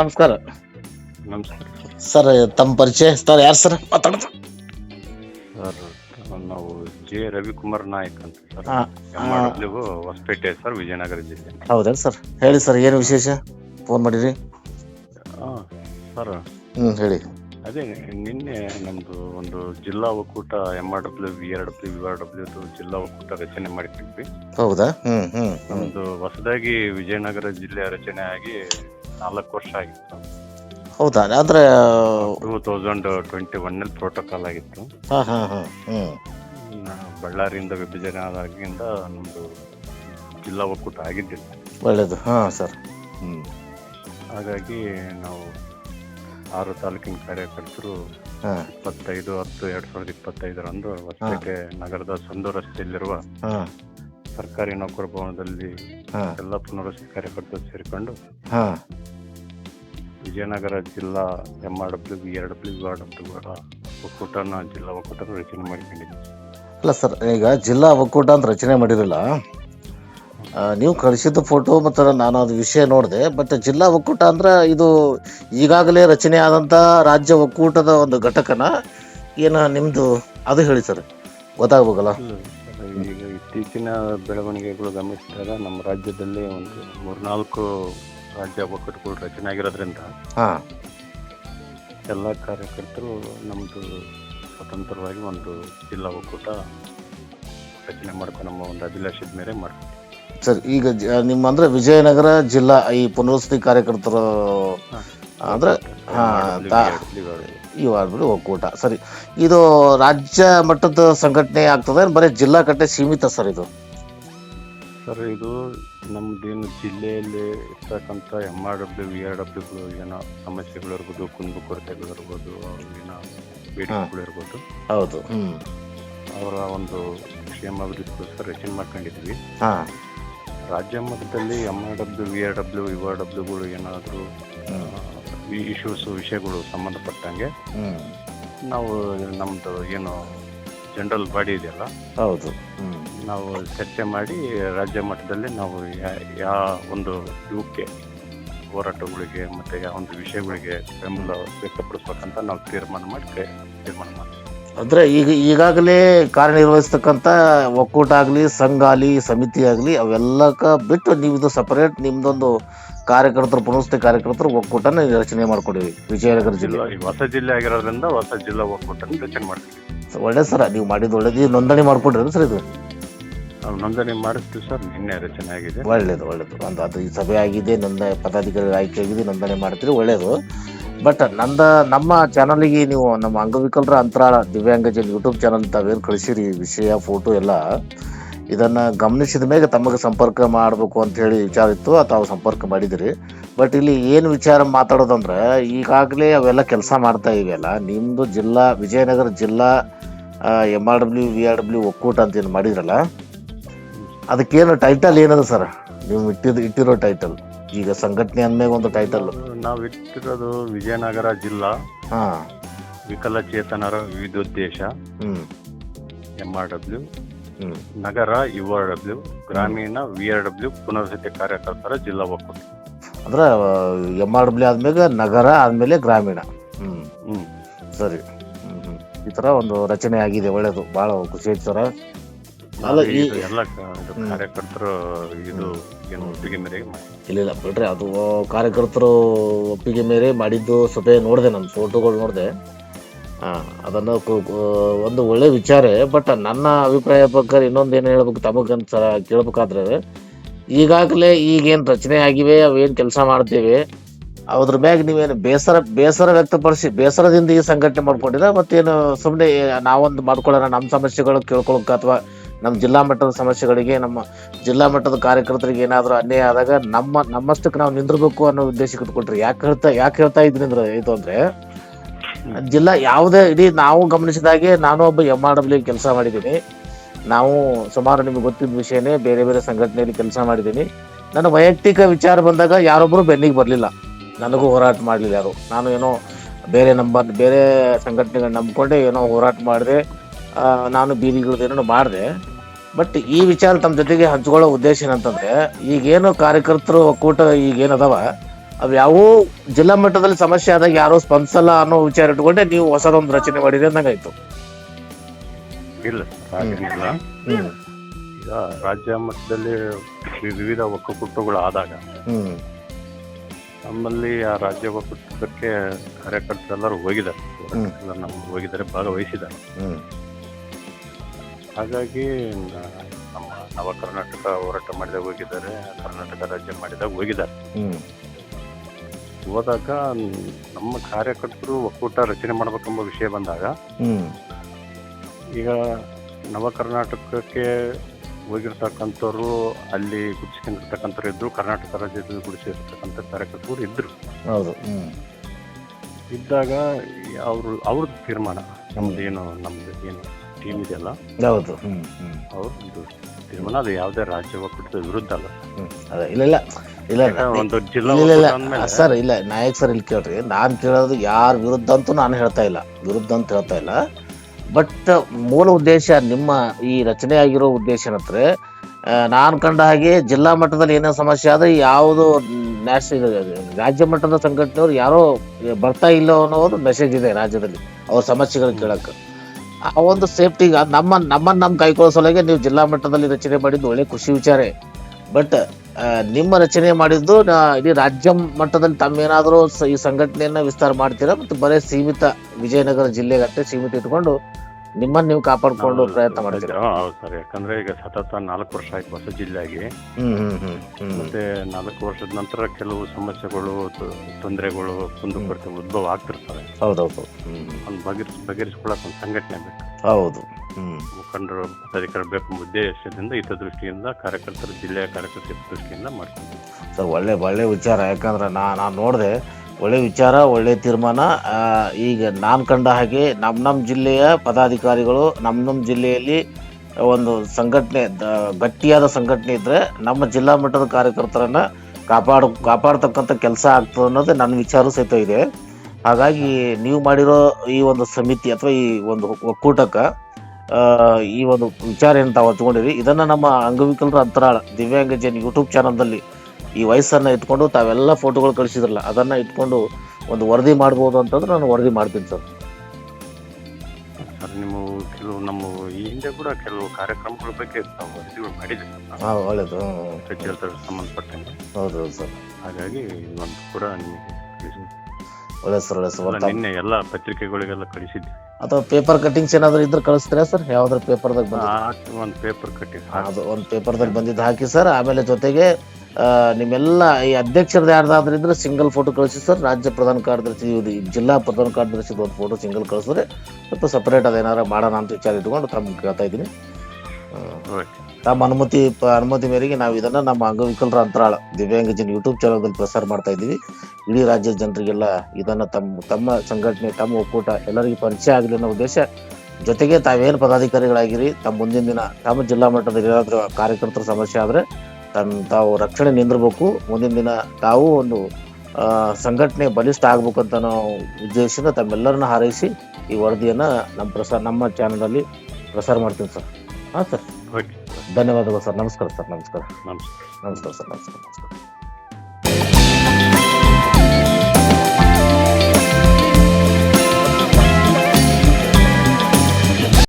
ನಮಸ್ಕಾರ ನಮಸ್ಕಾರ. ನಮಸ್ಕಾರ ಸರ್ ತಮ್ಮ ಪರಿಚಯ ಸರ್ ಯಾರು ಸರ್? ಮಾತಾಡೋದು ಸರ್ ನಾವು ಜೆ ರವಿಕುಮಾರ್ ನಾಯಕ್ ಅಂತ ಸರ್. ಹಾ, ಹೊಸಪೇಟೆ ಸರ್ ವಿಜಯನಗರ ಜಿಲ್ಲೆ. ಹೌದಾ ಸರ್? ಹೇಳಿ ಸರ್ ಏನು ವಿಶೇಷ? ಫೋನ್ ಮಾಡಿರಿ. ಹಾಂ ಸರ್. ಹ್ಞೂ ಹೇಳಿ. ಅದೇ ನಿನ್ನೆ ನಮ್ಮದು ಒಂದು ಜಿಲ್ಲಾ ಒಕ್ಕೂಟ M R W V R W V R W ಜಿಲ್ಲಾ ಒಕ್ಕೂಟ ರಚನೆ ಮಾಡಿದ್ವಿ. ಹೌದಾ? ಹ್ಞೂ ಹ್ಞೂ ನಮ್ಮದು ಹೊಸದಾಗಿ ವಿಜಯನಗರ ಜಿಲ್ಲೆ ರಚನೆ ಆಗಿ ನಾಲ್ಕು ವರ್ಷ ಆಗಿತ್ತು. ಹೌದಾ? ಅಂದ್ರೆ ಟೂ ತೌಸಂಡ್ ಟ್ವೆಂಟಿ ಒನ್ನಲ್ಲಿ ಪ್ರೋಟೋಕಾಲ್ ಆಗಿತ್ತು. ಹಾಂ ಹಾಂ ಹಾಂ ಹ್ಞೂ ಬಳ್ಳಾರಿಯಿಂದ ವಿಭಜನೆ ಆದಾಗಿಂದ ನಮ್ಮದು ಜಿಲ್ಲಾ ಒಕ್ಕೂಟ ಆಗಿದ್ದಿಲ್ಲ. ಒಳ್ಳೇದು. ಹಾಂ ಸರ್. ಹ್ಞೂ ಹಾಗಾಗಿ ನಾವು ಆರು ತಾಲೂಕಿನ ಕಾರ್ಯಕರ್ತರು ಹಾಂ. ಇಪ್ಪತ್ತೈದು ಹತ್ತು ಎರಡ್ ಸಾವಿರದ ಇಪ್ಪತ್ತೈದರಂದು ವರ್ಷಕ್ಕೆ ನಗರದ ಸಂದು ರಸ್ತೆಯಲ್ಲಿರುವ ಹಾಂ. ಸರ್ಕಾರಿ ನೌಕರ ಭವನದಲ್ಲಿ ಹಾಂ. ಎಲ್ಲ ಪುನರ್ವಸತಿ ಕಾರ್ಯಕರ್ತರು ಸೇರಿಕೊಂಡು ಹಾಂ. ವಿಜಯನಗರ ಜಿಲ್ಲಾ M R W B R W R ಡಬ್ಲ್ಯೂಗಳ ಒಕ್ಕೂಟನ ಜಿಲ್ಲಾ ಒಕ್ಕೂಟನ ರಚನೆ ಮಾಡಿಕೊಂಡಿದ್ದೀವಿ ಅಲ್ಲ ಸರ್ ಈಗ ಜಿಲ್ಲಾ ಒಕ್ಕೂಟ ಅಂತ ರಚನೆ ಮಾಡಿರಲ್ಲ ನೀವು ಕಳಿಸಿದ ಫೋಟೋ ಮತ್ತು ನಾನು ಅದು ವಿಷಯ ನೋಡಿದೆ ಬಟ್ ಜಿಲ್ಲಾ ಒಕ್ಕೂಟ ಅಂದ್ರೆ ಇದು ಈಗಾಗಲೇ ರಚನೆ ಆದಂಥ ರಾಜ್ಯ ಒಕ್ಕೂಟದ ಒಂದು ಘಟಕನ ಏನು ನಿಮ್ಮದು ಅದು ಹೇಳಿ ಸರ್ ಗೊತ್ತಾಗ್ಬೇಕಲ್ಲ ಈಗ ಇತ್ತೀಚಿನ ಬೆಳವಣಿಗೆಗಳು ಗಮನಿಸಿದಾಗ ನಮ್ಮ ರಾಜ್ಯದಲ್ಲಿ ಒಂದು ಮೂರ್ನಾಲ್ಕು ರಾಜ್ಯ ಒಕ್ಕೂಟಗಳು ರಚನೆ ಆಗಿರೋದ್ರಿಂದ ಹಾಂ. ಎಲ್ಲ ಕಾರ್ಯಕರ್ತರು ನಮ್ಮದು ಸ್ವತಂತ್ರವಾಗಿ ಒಂದು ಜಿಲ್ಲಾ ಒಕ್ಕೂಟ ರಚನೆ ಮಾಡ್ಕೊಂಡು ನಮ್ಮ ಒಂದು ಅಭಿಲಾಷದ ಮೇಲೆ ಮಾಡ್ತೀವಿ ಸರ್ ಈಗ ನಿಮ್ಮ ಅಂದ್ರೆ ವಿಜಯನಗರ ಜಿಲ್ಲಾ ಈ ಪುನರ್ವಸತಿ ಕಾರ್ಯಕರ್ತರು ಅಂದ್ರೆ ಇವಾಗ್ಬಿಟ್ಟು ಒಕ್ಕೂಟ. ಸರಿ ಇದು ರಾಜ್ಯ ಮಟ್ಟದ ಸಂಘಟನೆ ಆಗ್ತದೆ ಬರೀ ಜಿಲ್ಲಾ ಕಟ್ಟೆ ಸೀಮಿತ ಸರ್ ಇದು? ಸರ್ ಇದು ನಮ್ಮದೇನು ಜಿಲ್ಲೆಯಲ್ಲಿ ಇರ್ತಕ್ಕಂಥ M R W V R ಡಬ್ಲ್ಯೂಗಳು ಏನೋ ಸಮಸ್ಯೆಗಳು ಇರ್ಬೋದು ಕುಂದು ಕೊರತೆಗಳು ಇರ್ಬೋದು ಅವ್ರ ಏನೋ ಬೇಡಿಕೆಗಳು ಇರ್ಬೋದು. ಹೌದು. ಅವರ ಒಂದು ಕ್ಷೇಮಾಭಿವೃದ್ಧಿಗೋಸ್ಕರ ರಚನೆ ಮಾಡ್ಕೊಂಡಿದ್ವಿ. ಹಾ. ರಾಜ್ಯ ಮಟ್ಟದಲ್ಲಿ M R W V R W U R ಡಬ್ಲ್ಯೂಗಳು ಏನಾದರೂ ಈ ಇಶ್ಯೂಸ್ ವಿಷಯಗಳು ಸಂಬಂಧಪಟ್ಟಂಗೆ ನಾವು ನಮ್ಮದು ಏನು ಜನರಲ್ ಬಾಡಿ ಇದೆಯಲ್ಲ ಹೌದು. ನಾವು ಚರ್ಚೆ ಮಾಡಿ ರಾಜ್ಯ ಮಟ್ಟದಲ್ಲಿ ನಾವು ಯಾ- ಯಾವ ಒಂದು ಯುಕ್ಕೆ ಹೋರಾಟಗಳಿಗೆ ಮತ್ತು ಯಾವ ಒಂದು ವಿಷಯಗಳಿಗೆ ಬೆಂಬಲ ವ್ಯಕ್ತಪಡಿಸ್ಬೇಕಂತ ನಾವು ತೀರ್ಮಾನ ಮಾಡಿ ತೀರ್ಮಾನ ಮಾಡ್ತೀವಿ. ಅಂದ್ರೆ ಈಗ ಈಗಾಗಲೇ ಕಾರ್ಯನಿರ್ವಹಿಸ್ತಕ್ಕಂಥ ಒಕ್ಕೂಟ ಆಗಲಿ ಸಂಘ ಆಗಲಿ ಸಮಿತಿ ಆಗಲಿ ಅವೆಲ್ಲಕ್ಕ ಬಿಟ್ಟು ನೀವು ಇದು ಸಪರೇಟ್ ನಿಮ್ಮದೊಂದು ಕಾರ್ಯಕರ್ತರು ಪುನಸ್ತಿ ಕಾರ್ಯಕರ್ತರು ಒಕ್ಕೂಟನ ರಚನೆ ಮಾಡ್ಕೊಂಡಿವಿ ವಿಜಯನಗರ ಜಿಲ್ಲೆ. ಹೊಸ ಜಿಲ್ಲೆ ಆಗಿರೋದ್ರಿಂದ ಹೊಸ ಜಿಲ್ಲಾ ಒಕ್ಕೂಟನ ರಚನೆ ಮಾಡ್ತೀವಿ. ಒಳ್ಳೆ ಸರ್ ನೀವು ಮಾಡಿದ ಒಳ್ಳೇದು ನೋಂದಣಿ ಮಾಡ್ಕೊಂಡ್ರಿ ಸರ್ ಇದು? ನೋಂದಣಿ ಮಾಡಿಸ್ತೀವಿ ಸರ್ ನಿನ್ನೆ ರಚನೆ ಆಗಿದೆ. ಒಳ್ಳೇದು ಒಳ್ಳೇದು. ಒಂದು ಅದು ಸಭೆ ಆಗಿದೆ ನೋಂದ ಪದಾಧಿಕಾರಿ ಆಯ್ಕೆ ಆಗಿದೆ ನೋಂದಣಿ ಮಾಡ್ತೀರಿ ಒಳ್ಳೇದು. ಬಟ್ ನಂದ ನಮ್ಮ ಚಾನಲಿಗೆ ನೀವು ನಮ್ಮ ಅಂಗವಿಕಲರ ಅಂತರಾಳ ದಿವ್ಯಾಂಗಜನ್ ಯೂಟ್ಯೂಬ್ ಚಾನಲ್ ತಾವೇನು ಕಳಿಸಿರಿ, ವಿಷಯ ಫೋಟೋ ಎಲ್ಲ, ಇದನ್ನ ಗಮನಿಸಿದ ಮೇಲೆ ತಮಗೆ ಸಂಪರ್ಕ ಮಾಡಬೇಕು ಅಂತ ಹೇಳಿ ವಿಚಾರ ಇತ್ತು ತಾವು ಸಂಪರ್ಕ ಮಾಡಿದಿರಿ. ಬಟ್ ಇಲ್ಲಿ ಏನು ವಿಚಾರ ಮಾತಾಡೋದಂದ್ರೆ, ಈಗಾಗಲೇ ಅವೆಲ್ಲ ಕೆಲಸ ಮಾಡ್ತಾ ಇವೆಲ್ಲ ನಿಮ್ಮದು ಜಿಲ್ಲಾ, ವಿಜಯನಗರ ಜಿಲ್ಲಾ M R W V R W ಒಕ್ಕೂಟ ಅಂತ ಏನು ಮಾಡಿದ್ರಲ್ಲ, ಅದಕ್ಕೇನು ಟೈಟಲ್ ಏನದ ಸರ್ ನೀವು ಇಟ್ಟಿದ್ದು ಇಟ್ಟಿರೋ ಟೈಟಲ್ ಈಗ ಸಂಘಟನೆ ಅಂದ್ಮೇಲೆ ಒಂದು ಟೈಟಲ್ ನಾವು ಇಟ್ಟಿರೋದು ವಿಜಯನಗರ ಜಿಲ್ಲಾ. ಹಾ. ವಿಕಲಚೇತನರ ವಿವಿಧೋದ್ದೇಶ ಹ್ಮ್. ಎಂ ಆರ್ ಡಬ್ಲ್ಯೂ ಹ್ಮ್. ನಗರ ಯು ಆರ್ ಡಬ್ಲ್ಯೂ ಗ್ರಾಮೀಣ ವಿ ಆರ್ ಡಬ್ಲ್ಯೂ ಪುನರ್ವಸತಿ ಕಾರ್ಯಕರ್ತರ ಜಿಲ್ಲಾ ಒಕ್ಕೂಟ. ಅಂದ್ರೆ ಎಂ ಆರ್ ಡಬ್ಲ್ಯೂ ಆದ್ಮೇಲೆ ನಗರ ಆದ್ಮೇಲೆ ಗ್ರಾಮೀಣ. ಹ್ಮ್. ಹ್ಮ್. ಸರಿ. ಹ್ಮ್ ಹ್ಮ್. ಈ ತರ ಒಂದು ರಚನೆ ಆಗಿದೆ ಒಳ್ಳೇದು. ಬಹಳ ಖುಷಿ ಆಯ್ತು ಸರ್. ಅಲ್ಲ ಇದು ಎಲ್ಲ ಕಾರ್ಯಕರ್ತರು ಇದು ಏನು ಒಪ್ಪಿಗೆ ಮೇರೆಗೆ ಇಲ್ಲ ಇಲ್ಲ ಬಿಡ್ರಿ ಅದು ಕಾರ್ಯಕರ್ತರು ಒಪ್ಪಿಗೆ ಮೇರೆ ಮಾಡಿದ್ದು ಸಭೆ ನೋಡಿದೆ ನನ್ನ ಫೋಟೋಗಳು ನೋಡಿದೆ. ಅದನ್ನು ಒಂದು ಒಳ್ಳೆ ವಿಚಾರ ಬಟ್ ನನ್ನ ಅಭಿಪ್ರಾಯ ಪ್ರಕಾರ ಇನ್ನೊಂದು ಏನು ಹೇಳ್ಬೇಕು ತಮಗಂತ ಕೇಳ್ಬೇಕಾದ್ರೆ ಈಗಾಗಲೇ ಈಗೇನು ರಚನೆ ಆಗಿವೆ ಅವೇನು ಕೆಲಸ ಮಾಡ್ತೀವಿ ಅದ್ರ ಮ್ಯಾಗ ನೀವೇನು ಬೇಸರ ಬೇಸರ ವ್ಯಕ್ತಪಡಿಸಿ ಬೇಸರದಿಂದ ಈ ಸಂಘಟನೆ ಮಾಡ್ಕೊಂಡಿರ ಮತ್ತೇನು ಸುಮ್ಮನೆ ನಾವೊಂದು ಮಾಡ್ಕೊಳ್ಳೋಣ ನಮ್ಮ ಸಮಸ್ಯೆಗಳು ಕೇಳ್ಕೊಳಕ್ಕೆ ಅಥವಾ ನಮ್ಮ ಜಿಲ್ಲಾ ಮಟ್ಟದ ಸಮಸ್ಯೆಗಳಿಗೆ, ನಮ್ಮ ಜಿಲ್ಲಾ ಮಟ್ಟದ ಕಾರ್ಯಕರ್ತರಿಗೆ ಏನಾದರೂ ಅನ್ಯಾಯ ಆದಾಗ ನಮ್ಮ, ನಮ್ಮಷ್ಟಕ್ಕೆ ನಾವು ನಿಂದಿರ್ಬೇಕು ಅನ್ನೋ ಉದ್ದೇಶಕ್ಕೆ ಇಟ್ಕೊಟ್ರಿ ಯಾಕೆ ಹೇಳ್ತಾ ಯಾಕೆ ಹೇಳ್ತಾ ಇದ್ರಿ ಅಂದ್ರೆ ಇದು ಅಂದ್ರೆ, ಜಿಲ್ಲಾ ಯಾವುದೇ ಇಡೀ ನಾವು ಗಮನಿಸಿದಾಗೆ ನಾನು ಒಬ್ಬ ಎಂ ಆರ್ ಡಬ್ಲ್ಯೂ ಕೆಲಸ ಮಾಡಿದ್ದೀನಿ. ನಾವು ಸುಮಾರು ನಿಮಗೆ ಗೊತ್ತಿದ್ದ ವಿಷಯನೇ ಬೇರೆ ಬೇರೆ ಸಂಘಟನೆಯಲ್ಲಿ ಕೆಲಸ ಮಾಡಿದ್ದೀನಿ. ನನ್ನ ವೈಯಕ್ತಿಕ ವಿಚಾರ ಬಂದಾಗ ಯಾರೊಬ್ಬರು ಬೆನ್ನಿಗೆ ಬರಲಿಲ್ಲ. ನನಗೂ ಹೋರಾಟ ಮಾಡಲಿಲ್ಲ ಯಾರು. ನಾನು ಏನೋ ಬೇರೆ ನಂಬರ್, ಬೇರೆ ಸಂಘಟನೆಗಳನ್ನ ನಂಬ್ಕೊಂಡೆ ಏನೋ ಹೋರಾಟ ಮಾಡಿದೆ. ನಾನು ಬೀದಿಗಳದ್ದೇನೋ ಮಾಡಿದೆ. ಬಟ್ ಈ ವಿಚಾರ ತಮ್ಮ ಜೊತೆಗೆ ಹಂಚ್ಕೊಳ್ಳೋ ಉದ್ದೇಶ ಏನಂತಂದ್ರೆ ಈಗೇನು ಕಾರ್ಯಕರ್ತರು ಒಕ್ಕೂಟ ಈಗೇನದವ ಅವ್ ಯಾವ ಜಿಲ್ಲಾ ಮಟ್ಟದಲ್ಲಿ ಸಮಸ್ಯೆ ಆದಾಗ ಯಾರೋ ಸ್ಪಂದಿಸಲ್ಲ ಅನ್ನೋ ವಿಚಾರ ಇಟ್ಕೊಂಡೆ ನೀವು ಹೊಸದೊಂದು ರಚನೆ ಮಾಡಿದ್ರೆ ಅಂದಂಗಾಯ್ತು. ಇಲ್ಲ ಹಾಗೇನಿಲ್ಲ ಹ್ಮ್. ಈಗ ರಾಜ್ಯ ಮಟ್ಟದಲ್ಲಿ ವಿವಿಧ ಒಕ್ಕೂಟಗಳು ಆದಾಗ ಹ್ಮ್. ನಮ್ಮಲ್ಲಿ ಆ ರಾಜ್ಯ ಒಕ್ಕೂಟಕ್ಕೆ ಕಾರ್ಯಕರ್ತರೆಲ್ಲರೂ ಹೋಗಿದ್ದಾರೆ. ಎಲ್ಲ ನಮ್ಮ ಹೋಗಿದ್ದಾರೆ ಭಾಗವಹಿಸಿದ್ದಾರೆ. ಹ್ಮ್. ಹಾಗಾಗಿ ನಮ್ಮ ನವ ಕರ್ನಾಟಕ ಹೋರಾಟ ಮಾಡಿದಾಗ ಹೋಗಿದ್ದಾರೆ ಕರ್ನಾಟಕ ರಾಜ್ಯ ಮಾಡಿದಾಗ ಹೋಗಿದ್ದಾರೆ. ಹ್ಮ್. ಹೋದಾಗ ನಮ್ಮ ಕಾರ್ಯಕರ್ತರು ಒಕ್ಕೂಟ ರಚನೆ ಮಾಡ್ಬೇಕೆಂಬ ವಿಷಯ ಬಂದಾಗ ಹ್ಮ್. ಈಗ ನವ ಕರ್ನಾಟಕಕ್ಕೆ ಹೋಗಿರ್ತಕ್ಕಂಥವ್ರು ಅಲ್ಲಿ ಗುಡಿಸ್ಕೊಂಡಿರ್ತಕ್ಕಂಥವ್ರು ಇದ್ರು ಕರ್ನಾಟಕ ರಾಜ್ಯದಲ್ಲಿ ಗುಡಿಸಿರ್ತಕ್ಕಂಥ ಕಾರ್ಯಕರ್ತರು ಇದ್ರು. ಹೌದು ಹ್ಮ್. ಇದ್ದಾಗ ಅವರು ಅವ್ರದ್ದು ತೀರ್ಮಾನ ನಮ್ದು ಏನು ನಮ್ದು ಏನು? ಟೀಮ್ ಇದೆಯಲ್ಲ ಹೌದು. ಹ್ಮ್ ಹ್ಮ್. ಅವ್ರದ್ದು ತೀರ್ಮಾನ ಅದು ಯಾವುದೇ ರಾಜ್ಯ ಒಕ್ಕೂಟದ ವಿರುದ್ಧ ಅಲ್ಲ. ಹ್ಮ್ ಅದೇ ಇಲ್ಲ ಇಲ್ಲ ಇಲ್ಲ ಯಾಕಂದ್ರೆ ಒಂದು ಜಿಲ್ಲಾ ಇಲ್ಲ ಇಲ್ಲ. ಒಕ್ಕೂಟ ಅಂದ್ಮೇಲೆ ಸರ್ ಇಲ್ಲ ನಾಯಕ್ ಸರ್ ಇಲ್ಲಿ ಕೇಳ್ರಿ. ನಾನ್ ಕೇಳೋದು ಯಾರ ವಿರುದ್ಧ ಅಂತೂ ನಾನು ಹೇಳ್ತಾ ಇಲ್ಲ. ವಿರುದ್ಧ ಅಂತ ಹೇಳ್ತಾ ಇಲ್ಲ. ಬಟ್ ಮೂಲ ಉದ್ದೇಶ ನಿಮ್ಮ ಈ ರಚನೆ ಆಗಿರೋ ಉದ್ದೇಶ ಏನಂದ್ರೆ ನಾನ್ ಕಂಡ ಹಾಗೆ ಜಿಲ್ಲಾ ಮಟ್ಟದಲ್ಲಿ ಏನೋ ಸಮಸ್ಯೆ ಆದ್ರೆ ಯಾವುದು ನ್ಯಾಷನಲ್ ರಾಜ್ಯ ಮಟ್ಟದ ಸಂಘಟನೆಯವರು ಯಾರೋ ಬರ್ತಾ ಇಲ್ಲ ಅನ್ನೋದು ಮೆಸೇಜ್ ಇದೆ ರಾಜ್ಯದಲ್ಲಿ. ಅವ್ರ ಸಮಸ್ಯೆಗಳು ಕೇಳಕ್ಕೆ ಆ ಒಂದು ಸೇಫ್ಟಿಗೆ ನಮ್ಮ ನಮ್ಮನ್ನ ನಮ್ಮ ಕಾಯ್ಕೊಳ್ಳೋ ಸಲುವಾಗಿ ನೀವು ಜಿಲ್ಲಾ ಮಟ್ಟದಲ್ಲಿ ರಚನೆ ಮಾಡಿದ್ದು ಒಳ್ಳೆ ಖುಷಿ ವಿಚಾರ. ಬಟ್ ನಿಮ್ಮ ರಚನೆ ಮಾಡಿದ್ದು ಇಡೀ ರಾಜ್ಯ ಮಟ್ಟದಲ್ಲಿ ತಮ್ಮೇನಾದರೂ ಈ ಸಂಘಟನೆಯನ್ನ ವಿಸ್ತಾರ ಮಾಡ್ತೀರಾ? ಮತ್ತು ಬರೀ ಸೀಮಿತ ವಿಜಯನಗರ ಜಿಲ್ಲೆಗಷ್ಟೇ ಸೀಮಿತ ಇಟ್ಕೊಂಡು ನಿಮ್ಮನ್ನ ನೀವು ಕಾಪಾಡಿಕೊಂಡು ಪ್ರಯತ್ನ ಮಾಡ್ತೀರಾ? ಹೌದು ಸರ್. ಯಾಕಂದ್ರೆ ಈಗ ಸತತ ನಾಲ್ಕು ವರ್ಷ ಆಯ್ತು ಹೊಸ ಜಿಲ್ಲೆಯಾಗಿ. ಮತ್ತೆ ನಾಲ್ಕು ವರ್ಷದ ನಂತರ ಕೆಲವು ಸಮಸ್ಯೆಗಳು ತೊಂದರೆಗಳು ಕುಂದುಕೊರತೆ ಉದ್ಭವ ಆಗ್ತಿರ್ತವೆ. ಹೌದೌದು. ಒಂದು ಬಗೆಹರಿಸ್ ಬಗೆಹರಿಸ್ಕೊಳಕ್ ಒಂದು ಸಂಘಟನೆ ಬೇಕು. ಹೌದು. ಮುಖಂಡರು ಪದಾಧಿಕಾರಿ ಬೇಕು ಉದ್ದೇಶದಿಂದ ಉದ್ದೇಶದಿಂದ ಹಿತದೃಷ್ಟಿಯಿಂದ ಕಾರ್ಯಕರ್ತರು ಜಿಲ್ಲೆಯ ಕಾರ್ಯಕರ್ತರ ದೃಷ್ಟಿಯಿಂದ ಮಾಡ್ತೀವಿ. ಸರ್ ಒಳ್ಳೆ ಒಳ್ಳೆ ವಿಚಾರ. ಯಾಕಂದ್ರೆ ನಾ ನಾನು ನೋಡಿದೆ ಒಳ್ಳೆ ವಿಚಾರ, ಒಳ್ಳೆ ತೀರ್ಮಾನ. ಈಗ ನಾನು ಕಂಡ ಹಾಗೆ ನಮ್ಮ ನಮ್ಮ ಜಿಲ್ಲೆಯ ಪದಾಧಿಕಾರಿಗಳು ನಮ್ಮ ನಮ್ಮ ಜಿಲ್ಲೆಯಲ್ಲಿ ಒಂದು ಸಂಘಟನೆ ಗಟ್ಟಿಯಾದ ಸಂಘಟನೆ ಇದ್ದರೆ ನಮ್ಮ ಜಿಲ್ಲಾ ಮಟ್ಟದ ಕಾರ್ಯಕರ್ತರನ್ನು ಕಾಪಾಡ, ಕಾಪಾಡ್ತಕ್ಕಂಥ ಕೆಲಸ ಆಗ್ತದೆ ಅನ್ನೋದು ನನ್ನ ವಿಚಾರ ಸಹಿತ ಇದೆ. ಹಾಗಾಗಿ ನೀವು ಮಾಡಿರೋ ಈ ಒಂದು ಸಮಿತಿ ಅಥವಾ ಈ ಒಂದು ಒಕ್ಕೂಟಕ್ಕೆ ಈ ಒಂದು ವಿಚಾರ ಏನು ತಾವು ಹಚ್ಕೊಂಡಿರಿ, ಇದನ್ನು ನಮ್ಮ ಅಂಗವಿಕಲರ ಅಂತರಾಳ ದಿವ್ಯಾಂಗ ಜನ್ ಯೂಟ್ಯೂಬ್ ಚಾನಲ್ದಲ್ಲಿ ಈ ವಯಸ್ಸನ್ನು ಇಟ್ಕೊಂಡು ತಾವೆಲ್ಲ ಫೋಟೋಗಳು ಕಳಿಸಿದ್ರಲ್ಲ ಅದನ್ನು ಇಟ್ಕೊಂಡು ಒಂದು ವರದಿ ಮಾಡ್ಬೋದು ಅಂತಂದ್ರೆ ನಾನು ವರದಿ ಮಾಡ್ತೀನಿ ಸರ್. ಸರ್ ನಿಮ್ಮ ಕೆಲವು ನಮ್ಮ ಈ ಹಿಂದೆ ಕೂಡ ಕೆಲವು ಕಾರ್ಯಕ್ರಮಗಳ ಬಗ್ಗೆ ನಾವು ವರದಿಗಳು ಮಾಡಿದ್ದೀವಿ ಹಾಂ ಒಳ್ಳೇದು. ಸಚಿವರ ಸಂಬಂಧಪಟ್ಟಂಗೆ. ಹೌದು ಹೌದು ಸರ್. ಹಾಗಾಗಿ ಒಂದು ಕೂಡ ನಿಮಗೆ. ಒಳ್ಳೆ ಸರ್ ಒಳ್ಳೆ ಸರ್. ನಿನ್ನೆ ಎಲ್ಲ ಪತ್ರಿಕೆಗಳಿಗೆಲ್ಲ ಕಳಿಸಿದ್ವಿ ಅಥವಾ ಪೇಪರ್ ಕಟಿಂಗ್ಸ್ ಏನಾದರೂ ಇದ್ರೆ ಕಳಿಸ್ತೀರಾ ಸರ್? ಯಾವ್ದಾರ ಪೇಪರ್ದಾಗ ಬಂದ ಒಂದು ಪೇಪರ್ ಕಟ್ಟಿ ಅದು ಒಂದು ಪೇಪರ್ದಾಗ ಬಂದಿದ್ದು ಹಾಕಿ ಸರ್. ಆಮೇಲೆ ಜೊತೆಗೆ ನಿಮ್ಮೆಲ್ಲ ಈ ಅಧ್ಯಕ್ಷರದ್ದು ಯಾರ್ದಾದ್ರೂ ಇದ್ರೆ ಸಿಂಗಲ್ ಫೋಟೋ ಕಳಿಸಿ ಸರ್ ರಾಜ್ಯ ಪ್ರಧಾನ ಕಾರ್ಯದರ್ಶಿ ಇವ್ರು ಜಿಲ್ಲಾ ಪ್ರಧಾನ ಕಾರ್ಯದರ್ಶಿ ಒಂದು ಫೋಟೋ ಸಿಂಗಲ್ ಕಳಿಸಿದ್ರೆ ಸ್ವಲ್ಪ ಸಪ್ರೇಟ್ ಅದೇನಾರ ಮಾಡೋಣ ಅಂತ ವಿಚಾರ ಇಟ್ಕೊಂಡು ತಮ್ಮ ಕೇಳ್ತಾ ಇದ್ದೀನಿ. ತಮ್ಮ ಅನುಮತಿ ಅನುಮತಿ ಮೇರೆಗೆ ನಾವು ಇದನ್ನ ನಮ್ಮ ಅಂಗವಿಕಲರ ಅಂತರಾಳ ದಿವ್ಯಾಂಗಜನ್ ಯೂಟ್ಯೂಬ್ ಚಾನಲ್ದಲ್ಲಿ ಪ್ರಸಾರ ಮಾಡ್ತಾ ಇದ್ದೀವಿ. ಇಡೀ ರಾಜ್ಯದ ಜನರಿಗೆಲ್ಲ ಇದನ್ನ ತಮ್ಮ ತಮ್ಮ ಸಂಘಟನೆ ತಮ್ಮ ಒಕ್ಕೂಟ ಎಲ್ಲರಿಗೂ ಪರಿಚಯ ಆಗಲಿ ಅನ್ನೋ ಉದ್ದೇಶ. ಜೊತೆಗೆ ತಾವೇನು ಪದಾಧಿಕಾರಿಗಳಾಗಿರಿ ತಮ್ಮ ಮುಂದಿನ ದಿನ ತಮ್ಮ ಜಿಲ್ಲಾ ಮಟ್ಟದಲ್ಲಿ ಏನಾದರೂ ಕಾರ್ಯಕರ್ತರ ಸಮಸ್ಯೆ ಆದರೆ ತಮ್ಮ ತಾವು ರಕ್ಷಣೆ ನಿಂದಿರ್ಬೇಕು ಮುಂದಿನ ದಿನ ತಾವು ಒಂದು ಸಂಘಟನೆ ಬಲಿಷ್ಠ ಆಗ್ಬೇಕು ಅಂತ ನಾವು ಉದ್ದೇಶದಿಂದ ತಮ್ಮೆಲ್ಲರನ್ನ ಹಾರೈಸಿ ಈ ವರದಿಯನ್ನ ನಮ್ಮ ಪ್ರಸಾರ ನಮ್ಮ ಚಾನಲಲ್ಲಿ ಪ್ರಸಾರ ಮಾಡ್ತೀನಿ ಸರ್. ಹಾಂ ಸರ್. ಓಕೆ ಧನ್ಯವಾದಗಳು ಸರ್. ನಮಸ್ಕಾರ ಸರ್. ನಮಸ್ಕಾರ. ನಮಸ್ಕಾರ. ನಮಸ್ಕಾರ ಸರ್. ನಮಸ್ಕಾರ ನಮಸ್ಕಾರ.